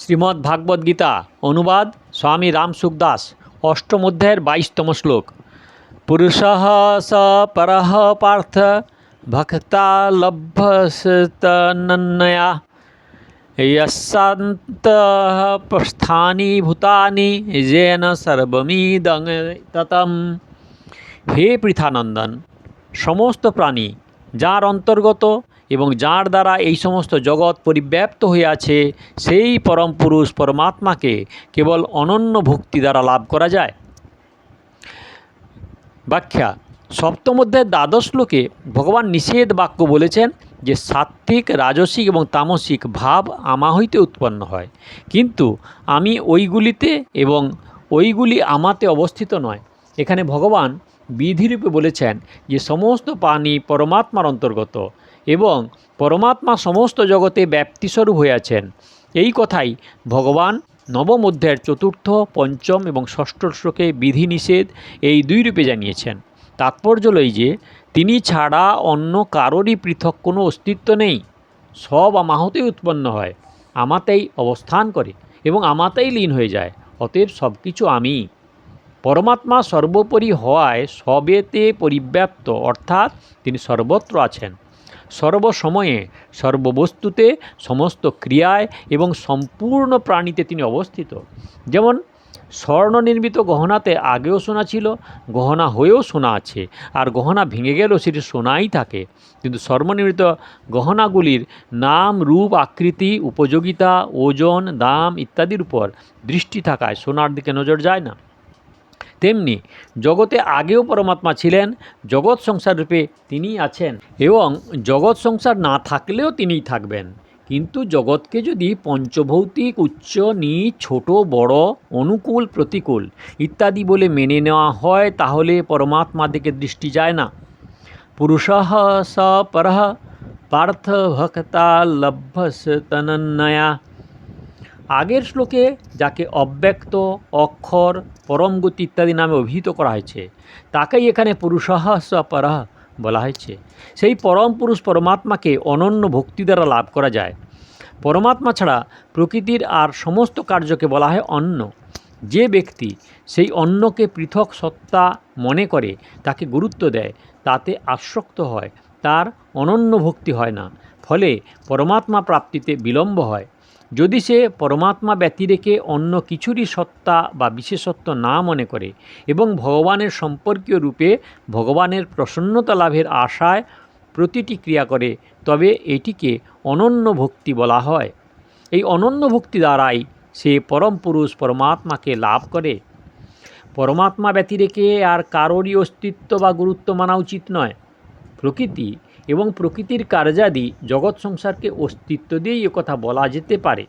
শ্রীমদ্ ভাগবত গীতা অনুবাদ স্বামী রাম সুখদাস অষ্টম অধ্যায়ের বাইশতম শ্লোক পুরুষ স পর পার্থ ভক্তা লভ্যস্তনয়া यस्सान्त स्थानी ভূতানি যেন সর্বমিদং ততম হে পৃথানন্দন সমস্ত প্রাণী যার অন্তর্গত এবং যার দ্বারা এই সমস্ত জগৎ পরিব্যাপ্ত হয়ে আছে, সেই পরম পুরুষ পরমাত্মাকে কেবল অনন্য ভক্তি দ্বারা লাভ করা যায়। ব্যাখ্যা, সপ্তম দ্বাদশ শ্লোকে ভগবান নিষেধ বাক্য বলেছেন যে, সাত্ত্বিক, রাজসিক এবং তামসিক ভাব আমা হইতে উৎপন্ন হয়। কিন্তু আমি ওইগুলিতে এবং ওইগুলি আমাতে অবস্থিত নয়। এখানে ভগবান বিধিরূপে বলেছেন যে, সমস্ত প্রাণী পরমাত্মার অন্তর্গত। এবং পরমাত্মা সমস্ত জগতে ব্যাপ্তিস্বরূপ আছেন। এই কথাই ভগবান নবম অধ্যায়ের চতুর্থ, পঞ্চম এবং ষষ্ঠ শ্লোকে বিধিনিষেধ এই দুই রূপে জানিয়েছেন। তাৎপর্য লই যে, তিনি ছাড়া অন্য কারোরই পৃথক কোনো অস্তিত্ব নেই। সব আমাহতেই উৎপন্ন হয়, আমাতেই অবস্থান করে এবং আমাতেই লীন হয়ে যায়, অতএব সব কিছু আমি। পরমাত্মা সর্বোপরি হওয়ায় সবেতে পরিব্যাপ্ত, অর্থাৎ তিনি সর্বত্র আছেন। সর্বসময়ে সর্ববস্তুতে সমস্ত ক্রিয়ায় এবং সম্পূর্ণ প্রাণীতে তিনি অবস্থিত। যেমন স্বর্ণ নির্মিত গহনাতে আগেও সোনা ছিল, গহনা হয়েও সোনা আছে, আর গহনা ভেঙে গেলেও সেটি সোনাই থাকে। কিন্তু স্বর্ণনির্মিত গহনাগুলির নাম, রূপ, আকৃতি, উপযোগিতা, ওজন, দাম ইত্যাদির উপর দৃষ্টি থাকায় সোনার দিকে নজর যায় না। তেমনি জগতে আগেও পরমাত্মা ছিলেন, জগৎ সংসার রূপে তিনিই আছেন এবং জগৎ সংসার না থাকলেও তিনিই থাকবেন। কিন্তু জগৎকে যদি পঞ্চভৌতিক, উচ্চ, নীচ, ছোট, বড়, অনুকূল, প্রতিকূল ইত্যাদি বলে মেনে নেওয়া হয়, তাহলে পরমাত্মা দিকে দৃষ্টি যায় না। পুরুষ স পর পার্থ ভক্তা লভ্যস্তনয়া আগের শ্লোকে যাকে অব্যক্ত, অক্ষর, পরমগতি ইত্যাদি নামে অভিহিত করা হয়েছে, তাকেই এখানে পুরুষাহ পরহ বলা হয়েছে। সেই পরম পুরুষ পরমাত্মাকে অনন্য ভক্তি দ্বারা লাভ করা যায়। পরমাত্মা ছাড়া প্রকৃতির আর সমস্ত কার্যকে বলা হয় অন্ন। যে ব্যক্তি সেই অন্নকে পৃথক সত্তা মনে করে, তাকে গুরুত্ব দেয়, তাতে আসক্ত হয়, তার অনন্য ভক্তি হয় না। ফলে পরমাত্মা প্রাপ্তিতে বিলম্ব হয়। যদি সে পরমাত্মা ব্যতি রেখে অন্য কিছুরই সত্তা বা বিশেষত্ব না মনে করে এবং ভগবানের সম্পর্কীয় রূপে ভগবানের প্রসন্নতা লাভের আশায় প্রতিটি ক্রিয়া করে, তবে এটিকে অনন্য ভক্তি বলা হয়। এই অনন্য ভক্তি দ্বারাই সে পরম পুরুষ পরমাত্মাকে লাভ করে। পরমাত্মা ব্যতি রেখে আর কারোরই অস্তিত্ব বা গুরুত্ব মানা উচিত নয়। প্রকৃতি এবং প্রকৃতির কার্যাদি জগৎ সংসারকে অস্তিত্ব দিয়েই কথা বলা যেতে পারে।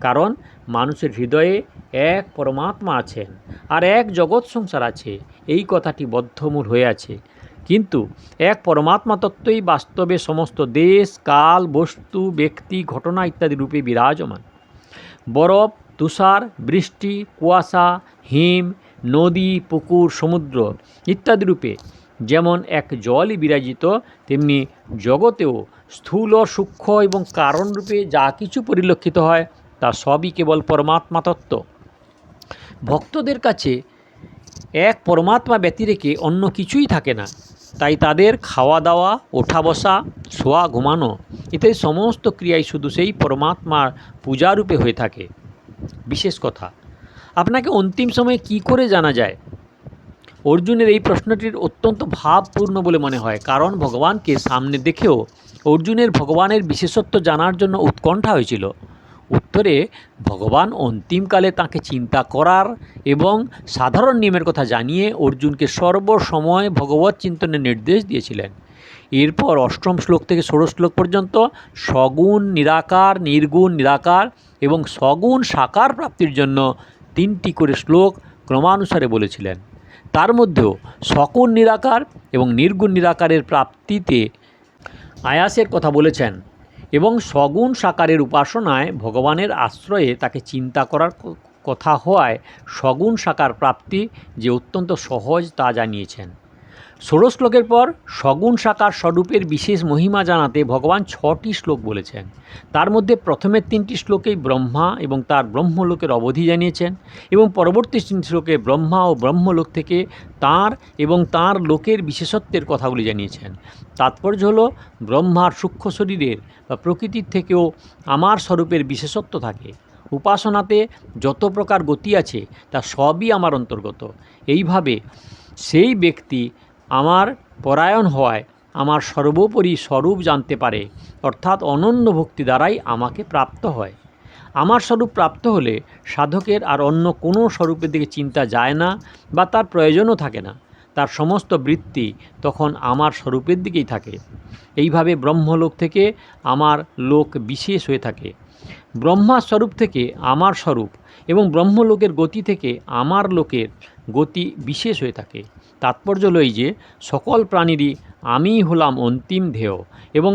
কারণ মানুষের হৃদয়ে এক পরমাত্মা আছেন আর এক জগৎ সংসার আছে, এই কথাটি বদ্ধমূল হয়ে আছে। কিন্তু এক পরমাত্মা তত্ত্বই বাস্তবে সমস্ত দেশ, কাল, বস্তু, ব্যক্তি, ঘটনা ইত্যাদি রূপে বিরাজমান। বরফ, তুষার, বৃষ্টি, কুয়াশা, হিম, নদী, পুকুর, সমুদ্র ইত্যাদি রূপে যেমন এক জলই বিরাজিত, তেমনি জগতেও স্থূল, সূক্ষ্ম এবং কারণরূপে যা কিছু পরিলক্ষিত হয়, তা সবই কেবল পরমাত্মা তত্ত্ব। ভক্তদের কাছে এক পরমাত্মা ব্যতি রেখে অন্য কিছুই থাকে না। তাই তাদের খাওয়া দাওয়া, ওঠা বসা, শোয়া ঘুমানো ইত্যাদি সমস্ত ক্রিয়াই শুধু সেই পরমাত্মার পূজারূপে হয়ে থাকে। বিশেষ কথা, আপনাকে অন্তিম সময়ে কি করে জানা যায়? অর্জুনের এই প্রশ্নটির অত্যন্ত ভাবপূর্ণ বলে মনে হয়, কারণ ভগবানকে সামনে দেখেও অর্জুনের ভগবানের বিশেষত্ব জানার জন্য উৎকণ্ঠা হয়েছিল। উত্তরে, ভগবান অন্তিমকালে তাকে চিন্তা করার এবং সাধারণ নিয়মের কথা জানিয়ে অর্জুনকে সর্বসময় ভগবত চিন্তনের নির্দেশ দিয়েছিলেন। এরপর অষ্টম শ্লোক থেকে ষোড়শ শ্লোক পর্যন্ত সগুণ, নিরাকার, নির্গুণ, নিরাকার এবং সগুণ, সাকার প্রাপ্তির জন্য তিনটি করে শ্লোক ক্রমানুসারে বলেছিলেন। তার মধ্যেও সকুণ নিরাকার এবং নির্গুণ নিরাকারের প্রাপ্তিতে আয়াসের কথা বলেছেন এবং সগুণ সাকারের উপাসনায় ভগবানের আশ্রয়ে তাকে চিন্তা করার কথা হওয়ায় সগুণ সাকার প্রাপ্তি যে অত্যন্ত সহজ তা জানিয়েছেন। ষোড়শ শ্লোকের পর সগুণ সাকার স্বরূপের বিশেষ মহিমা জানাতে ভগবান ছটি শ্লোক বলেছেন। তার মধ্যে প্রথমের তিনটি শ্লোকেই ব্রহ্মা এবং তার ব্রহ্মলোকের অবধি জানিয়েছেন এবং পরবর্তী তিনটি শ্লোকে ব্রহ্মা ও ব্রহ্মলোক থেকে তার এবং তার লোকের বিশেষত্বের কথাগুলি জানিয়েছেন। তাৎপর্য হল, ব্রহ্মার সূক্ষ্ম শরীরের বা প্রকৃতির থেকেও আমার স্বরূপের বিশেষত্ব থাকে। উপাসনাতে যত প্রকার গতি আছে, তা সবই আমার অন্তর্গত। এইভাবে সেই ব্যক্তি আমার পরায়ণ হওয়ায় আমার সর্বোপরি স্বরূপ জানতে পারে, অর্থাৎ অনন্য ভক্তি দ্বারাই আমাকে প্রাপ্ত হয়। আমার স্বরূপ প্রাপ্ত হলে সাধকের আর অন্য কোনো স্বরূপের দিকে চিন্তা যায় না বা তার প্রয়োজনও থাকে না। তার সমস্ত বৃত্তি তখন আমার স্বরূপের দিকেই থাকে। এইভাবে ব্রহ্মলোক থেকে আমার লোক বিশেষ হয়ে থাকে। ব্রহ্মার স্বরূপ থেকে আমার স্বরূপ এবং ব্রহ্মলোকের গতি থেকে আমার লোকের গতি বিশেষ হয়ে থাকে। তাৎপর্য হলো এই যে সকল প্রাণীরই আমিই হলাম অন্তিম ধ্যেয় এবং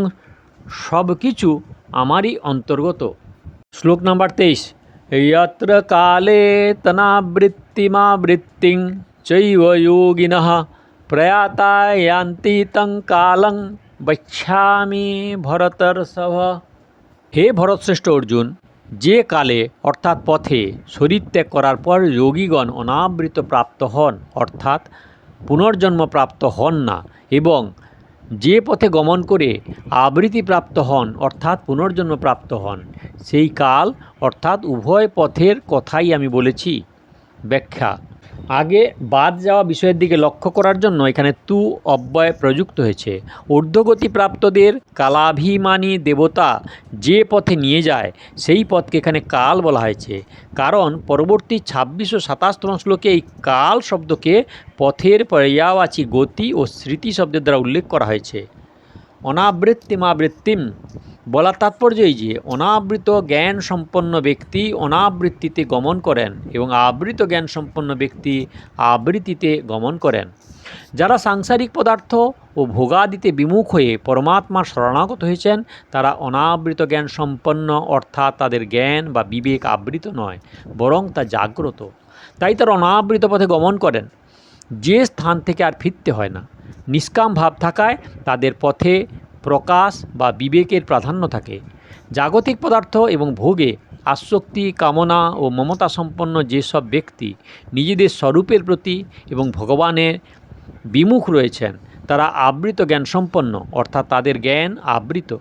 সব কিছু আমারই অন্তর্গত শ্লোক নাম্বার তেইশ यत्र काले तनावृत्तिमावृत्तिं चैव योगिनः प्रयाता यान्ति तं কালং বৈচ্ছামি ভরতর্ষভ হে ভরতশ্রেষ্ঠ অর্জুন যে কালে অর্থাৎ পথে শরীর ত্যাগ করার পর যোগীগণ অনাবৃত প্রাপ্ত হন অর্থাৎ পুনর্জন্ম প্রাপ্ত হন না এবং যে পথে গমন করে আবৃত্তিপ্রাপ্ত হন, অর্থাৎ পুনর্জন্ম প্রাপ্ত হন, সেই কাল, অর্থাৎ উভয় পথের কথাই আমি বলেছি। ব্যাখ্যা আগে বাদ যাওয়া বিষয়ের দিকে লক্ষ্য করার জন্য এখানে তু অব্যয় প্রযুক্ত হয়েছে। ঊর্ধ্বগতি প্রাপ্তদের কালাভিমানী দেবতা যে পথে নিয়ে যায়, সেই পথকে এখানে কাল বলা হয়েছে। কারণ পরবর্তী ছাব্বিশ ও সাতাশতম শ্লোকে এই কাল শব্দকে পথের পর্যায়বাচী গতি ও স্মৃতি শব্দের দ্বারা উল্লেখ করা হয়েছে। অনাবৃত্তিমাবৃত্তিম বলার তাৎপর্য এই যে, অনাবৃত জ্ঞান সম্পন্ন ব্যক্তি অনাবৃত্তিতে গমন করেন এবং আবৃত জ্ঞান সম্পন্ন ব্যক্তি আবৃত্তিতে গমন করেন। যারা সাংসারিক পদার্থ ও ভোগাদিতে বিমুখ হয়ে পরমাত্মার শরণাগত হয়েছেন, তারা অনাবৃত জ্ঞান সম্পন্ন অর্থাৎ তাদের জ্ঞান বা বিবেক আবৃত নয়, বরং তা জাগ্রত। তাই তারা অনাবৃত পথে গমন করেন। যে স্থান থেকে আর ফিরতে হয় না। নিষ্কাম ভাব থাকায় তাদের পথে প্রকাশ বা বিবেকের প্রাধান্য থাকে। জাগতিক পদার্থ এবং ভোগে আসক্তি, কামনা ও মমতা সম্পন্ন যেসব ব্যক্তি নিজেদের স্বরূপের প্রতি এবং ভগবানের বিমুখ রয়েছেন, তারা আবৃত জ্ঞান সম্পন্ন অর্থাৎ তাদের জ্ঞান আবৃত।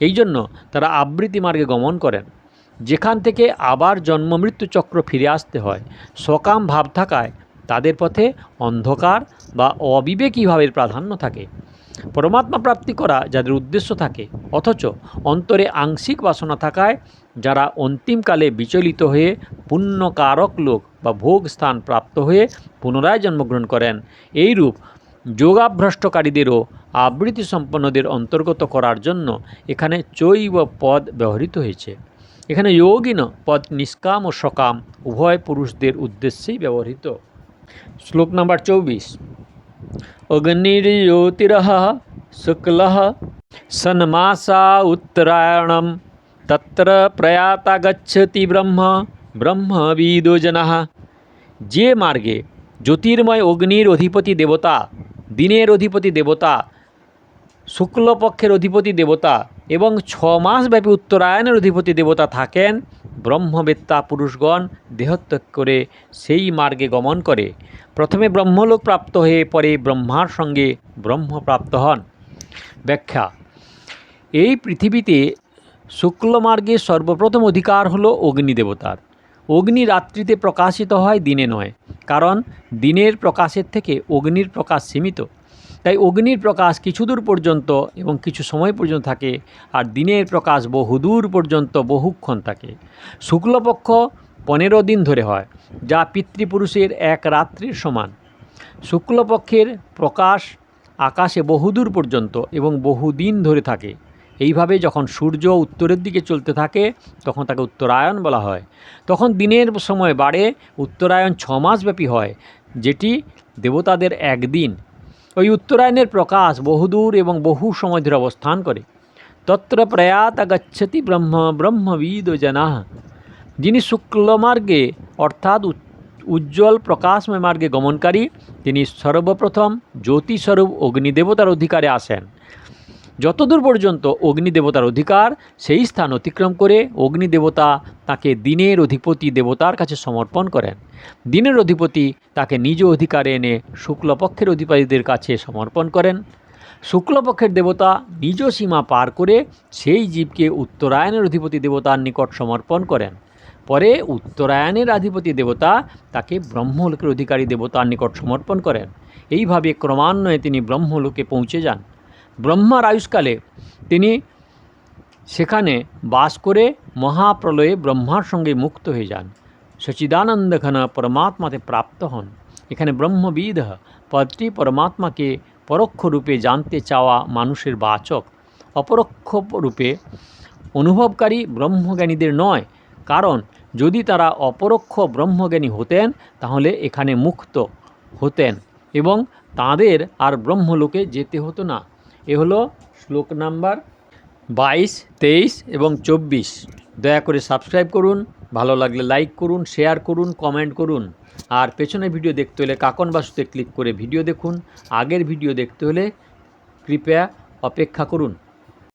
এই জন্য তারা আবৃত্তি মার্গে গমন করেন। যেখান থেকে আবার জন্ম মৃত্যু চক্র ফিরে আসতে হয় সকাম ভাব থাকায় তাদের পথে অন্ধকার বা অবিবেকী ভাবের প্রাধান্য থাকে। পরমাত্মা প্রাপ্তি করা যাদের উদ্দেশ্য থাকে, অথচ অন্তরে আংশিক বাসনা থাকায় যারা অন্তিমকালে বিচলিত হয়ে পুণ্যকারক লোক বা ভোগ স্থান প্রাপ্ত হয়ে পুনরায় জন্মগ্রহণ করেন, এইরূপ যোগাভ্রষ্টকারীদেরও আবৃত্তি সম্পন্নদের অন্তর্গত করার জন্য এখানে চৈব পদ ব্যবহৃত হয়েছে। এখানে যোগিন পদ নিষ্কাম ও সকাম, উভয় পুরুষদের উদ্দেশ্যেই ব্যবহৃত। শ্লোক নাম্বার চৌবিশ অগ্নির্জ্যোতিরः শুক্লः সন্মাসা উত্তরায়ণম তত্র প্রয়াতা গচ্ছতি ব্রহ্ম ব্রহ্মবিদো জনাः যে মার্গে জ্যোতির্ময় অগ্নির অধিপতি দেবতা দিনের অধিপতি দেবতা শুক্লপক্ষের অধিপতি দেবতা এবং ছ মাসব্যাপী উত্তরায়ণের অধিপতি দেবতা থাকেন ব্রহ্মবেত্তা পুরুষগণ দেহত্যাগ করে সেই মার্গে গমন করে। প্রথমে ব্রহ্মলোক প্রাপ্ত হয়ে পরে ব্রহ্মার সঙ্গে ব্রহ্ম প্রাপ্ত হন। ব্যাখ্যা, এই পৃথিবীতে শুক্লমার্গে সর্বপ্রথম অধিকার হলো অগ্নিদেবতার অগ্নি রাত্রিতে প্রকাশিত হয়, দিনে নয়। কারণ দিনের প্রকাশের থেকে অগ্নির প্রকাশ সীমিত। তাই অগ্নির প্রকাশ কিছু দূর পর্যন্ত এবং কিছু সময় পর্যন্ত থাকে আর দিনের প্রকাশ বহুদূর পর্যন্ত বহুক্ষণ থাকে। শুক্লপক্ষ পনেরো দিন ধরে হয়, যা পিতৃপুরুষের এক রাত্রির সমান। শুক্লপক্ষের প্রকাশ আকাশে বহুদূর পর্যন্ত এবং বহুদিন ধরে থাকে। এইভাবে যখন সূর্য উত্তরের দিকে চলতে থাকে, তখন তাকে উত্তরায়ণ বলা হয়। তখন দিনের সময় বাড়ে উত্তরায়ণ ছ মাসব্যাপী হয়, যেটি দেবতাদের একদিন ওই উত্তরায়ণের প্রকাশ বহুদূর এবং বহু সময় ধরে অবস্থান করে। তত্র প্রয়াত গচ্ছতি ব্রহ্ম, ব্রহ্মবিদ জনা। যিনি শুক্লমার্গে, অর্থাৎ উজ্জ্বল প্রকাশময় মার্গে গমনকারী, তিনি সর্বপ্রথম জ্যোতিস্বরূপ অগ্নিদেবতার অধিকারে আসেন। যতদূর পর্যন্ত অগ্নিদেবতার অধিকার, সেই স্থান অতিক্রম করে অগ্নিদেবতা তাকে দিনের অধিপতি দেবতার কাছে সমর্পণ করেন। দিনের অধিপতি তাকে নিজ অধিকারে এনে শুক্লপক্ষের অধিপতিদের কাছে সমর্পণ করেন। শুক্লপক্ষের দেবতা নিজ সীমা পার করে সেই জীবকে উত্তরায়ণের অধিপতি দেবতার নিকট সমর্পণ করেন। পরে উত্তরায়ণের অধিপতি দেবতা তাকে ব্রহ্মলোকের অধিকারী দেবতার নিকট সমর্পণ করেন। এইভাবে ক্রমান্বয়ে তিনি ব্রহ্মলোকে পৌঁছে যান। ব্রহ্মার আয়ুষ্কালে তিনি সেখানে বাস করে মহাপ্রলয়ে ব্রহ্মার সঙ্গে মুক্ত হয়ে যান। সচিদানন্দ ঘন পরমাত্মাতে প্রাপ্ত হন। এখানে ব্রহ্মবিদ পদটি পরমাত্মাকে পরোক্ষ রূপে জানতে চাওয়া মানুষের বাচক, অপরোক্ষ রূপে অনুভবকারী ব্রহ্মজ্ঞানীদের নয়। কারণ যদি তারা অপরোক্ষ ব্রহ্মজ্ঞানী হতেন, তাহলে এখানে মুক্ত হতেন এবং তাদের আর ব্রহ্মলোকে যেতে হতো না। এ হলো শ্লোক নাম্বার বাইশ, তেইশ এবং চব্বিশ। দয়া করে সাবস্ক্রাইব করুন, ভালো লাগলে লাইক করুন, শেয়ার করুন, কমেন্ট করুন। আর পেছনে ভিডিও দেখতে হলে কাকন বাসুতে ক্লিক করে ভিডিও দেখুন। আগের ভিডিও দেখতে হলে কৃপয়া অপেক্ষা করুন।